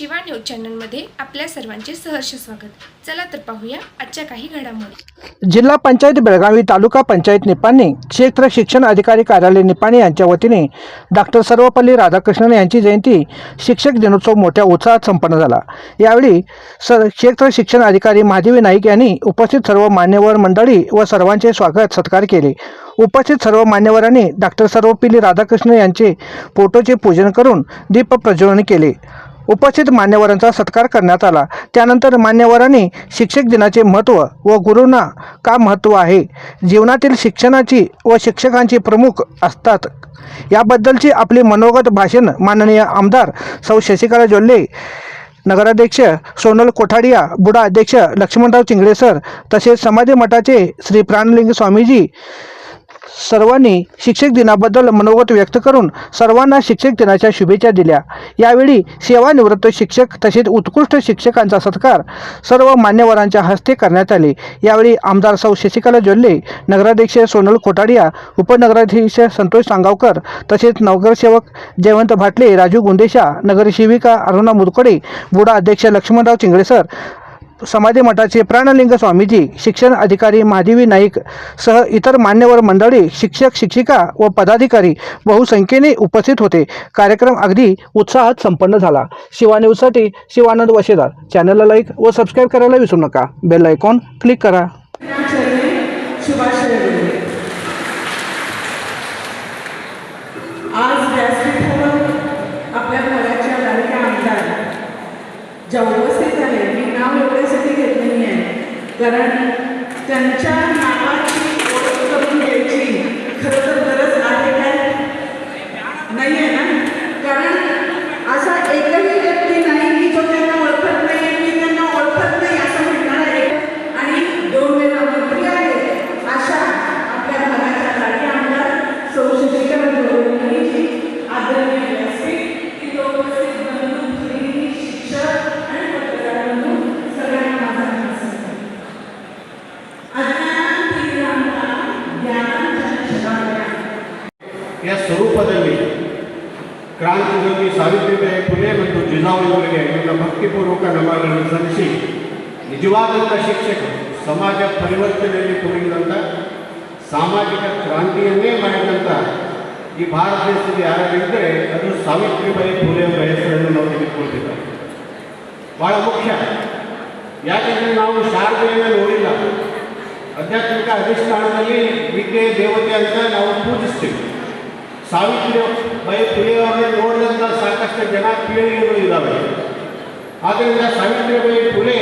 Shiva news चॅनलमध्ये आपल्या सर्वांचे सहर्ष स्वागत. चला तर पाहूया आजच्या काही घडामोडी. जिल्हा पंचायत बेळगावी तालुका पंचायत निपाणी क्षेत्र शिक्षण अधिकारी कार्यालय निपाणी यांच्या वतीने डॉक्टर सर्वपल्ली राधाकृष्णन यांची जयंती शिक्षक दिनोत्सव मोठ्या उत्साहात संपन्न झाला. यावेळी सर क्षेत्र शिक्षण अधिकारी महादेवी नाईक यांनी उपस्थित सर्व मान्यवर मंडळी व सर्वांचे स्वागत सत्कार केले. उपस्थित सर्व मान्यवरांनी डॉक्टर सर्वपल्ली राधाकृष्ण यांचे फोटोचे पूजन करून दीप प्रज्वलन केले. उपस्थित मान्यवरांचा सत्कार करण्यात आला. त्यानंतर मान्यवरांनी शिक्षक दिनाचे महत्त्व व गुरूंना का महत्त्व आहे? जीवनातील शिक्षणाची व शिक्षकांची प्रमुख असतात. याबद्दलची आपली मनोगत भाषण माननीय आमदार सौ शशिकला जोल्ले नगराध्यक्ष सोनल कोठाडिया बुडा अध्यक्ष लक्ष्मणराव चिंगळे सर तसेच समाधी मठाचे श्री प्राणलिंग स्वामीजी सर्वांनी शिक्षक दिनाबद्दल मनोगत व्यक्त करून सर्वांना शिक्षक दिनाच्या शुभेच्छा दिल्या. यावेळी सेवानिवृत्त शिक्षक तसेच उत्कृष्ट शिक्षकांचा सत्कार सर्व मान्यवरांच्या हस्ते करण्यात आले. यावेळी आमदार सौ शशिकला जोल्ले नगराध्यक्ष सोनल कोटाडिया उपनगराध्यक्ष संतोष सांगावकर तसेच नगरसेवक जयवंत भाटले राजू गुंदेशा नगरसेविका अरुणा मुदकडे बुडा अध्यक्ष लक्ष्मणराव चिंगळेसर समाधी मठाचे प्राणलिंग स्वामीजी शिक्षण अधिकारी महादेवी नाईक सह इतर मान्यवर मंडळी शिक्षक शिक्षिका व पदाधिकारी बहुसंख्येने उपस्थित होते. कार्यक्रम अगदी उत्साहात संपन्न झाला. शिवा शिवानंद वशेदार. चॅनलला लाईक व सबस्क्राईब करायला विसरू नका. बेल आयकॉन क्लिक करा. and Chad ಕ್ರಾಂತಿಯೋಗಿ ಸಾವಿತ್ರಿಬಾಯಿ ಪುಲೆ ಮತ್ತು ಜಿಜಾವುಗಳಿಗೆ ನಿಮ್ಮ ಭಕ್ತಿಪೂರ್ವಕ ನಮನಗಳನ್ನು ಸಲ್ಲಿಸಿ ನಿಜವಾದಂಥ ಶಿಕ್ಷಕರು, ಸಮಾಜ ಪರಿವರ್ತನೆಯಲ್ಲಿ ತೊಡಗಿದಂಥ ಸಾಮಾಜಿಕ ಕ್ರಾಂತಿಯನ್ನೇ ಮಾಡಿದಂಥ ಈ ಭಾರತ ದೇಶದಲ್ಲಿ ಯಾರಿದ್ದರೆ ಅದು ಸಾವಿತ್ರಿಬಾಯಿ ಫುಲೆ ಅವರ ಹೆಸರನ್ನು ನಾವು ತೆಗೆದುಕೊಳ್ತಿದ್ದಾರೆ ಭಾಳ ಮುಖ್ಯ. ಯಾಕೆಂದರೆ ನಾವು ಶಾರದೆಯನ್ನು ನೋಡಿಲ್ಲ ಆಧ್ಯಾತ್ಮಿಕ ಅಧಿಷ್ಠಾನದಲ್ಲಿ ವಿದ್ಯೆ, ದೇವತೆ ಅಂತ ನಾವು ಪೂಜಿಸ್ತೀವಿ. ಸಾವಿತ್ರಿ ಬೈ ಫುಲೆಯವರನ್ನು ನೋಡಿದಂಥ ಸಾಕಷ್ಟು ಜನ ಪೀಳಿಗೆಗಳು ಇದ್ದಾವೆ. ಆದ್ದರಿಂದ ಸಾವಿತ್ರಿಬಾಯಿ ಫುಲೆ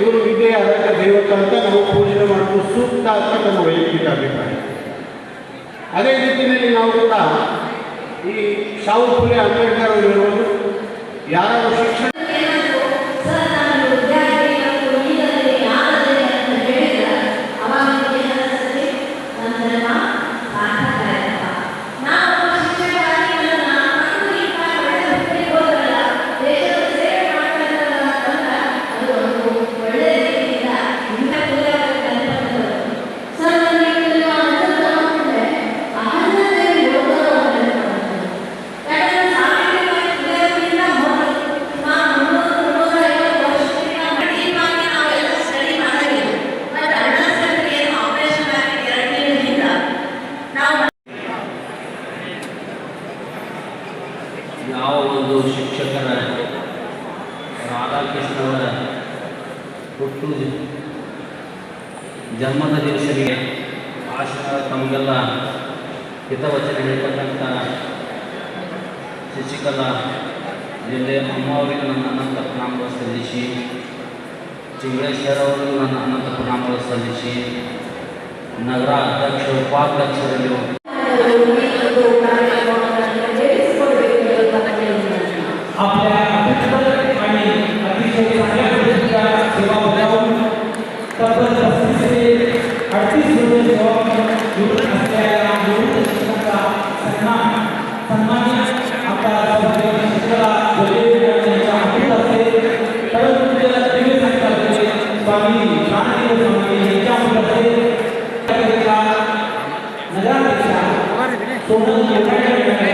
ಇವರು ವಿದ್ಯೆಯ ಅರಣ್ಯ ದೇವತ ಅಂತ ನಾವು ಪೂಜನೆ ಮಾಡೋದು ಸೂಕ್ತ ಅಂತ ನಮ್ಮ ವೈಯಕ್ತಿಕ ಅಭಿಪ್ರಾಯ. ಅದೇ ರೀತಿಯಲ್ಲಿ ನಾವು ಕೂಡ ಈ ಶಾವು ಫುಲೆ ಅಂಬೇಡ್ಕರ್ ಅವರು ಯಾರು ಶಿಕ್ಷಣ ಒಂದು ಶಿಕ್ಷಕರ ರಾಧಾಕೃಷ್ಣವರ ಹುಟ್ಟು ಜನ್ಮದ ದಿವಸರಿಗೆ ಆಶಾ ತಮಗೆಲ್ಲ ಹಿತವಚನ ಹೇಳ್ತಕ್ಕಂಥ ಶಶಿಕಲಾ ಜಿಲ್ಲೆ ಅಮ್ಮ ಅವರಿಗೆ ನನ್ನ ಅನಂತ ಪ್ರಣಾಮಗಳು ಸಲ್ಲಿಸಿ ಚಿಂಗಳೇಶ್ವರ ಅವರು ನನ್ನ ಅನಂತ ಪ್ರಣಾಮಗಳು ಸಲ್ಲಿಸಿ, ನಗರ ಅಧ್ಯಕ್ಷ ಉಪಾಧ್ಯಕ್ಷರಲ್ಲಿ आपल्या अभ्यासक्रम आणि अतिशय चांगल्या पद्धतीच्या सेवा बजावून तब्बल पस्तीस अडतीस वर्ष सेवा निवडून असलेल्या निवृत्त शिक्षकांचा सन्मान सन्मान्य आपला सभापती शिक्षकाला जोडले यांच्या हातून असते परंतु दिव्य संस्थापने स्वामी शांती स्वामी यांच्या हस्ते नगराध्यक्षा सोनल येवले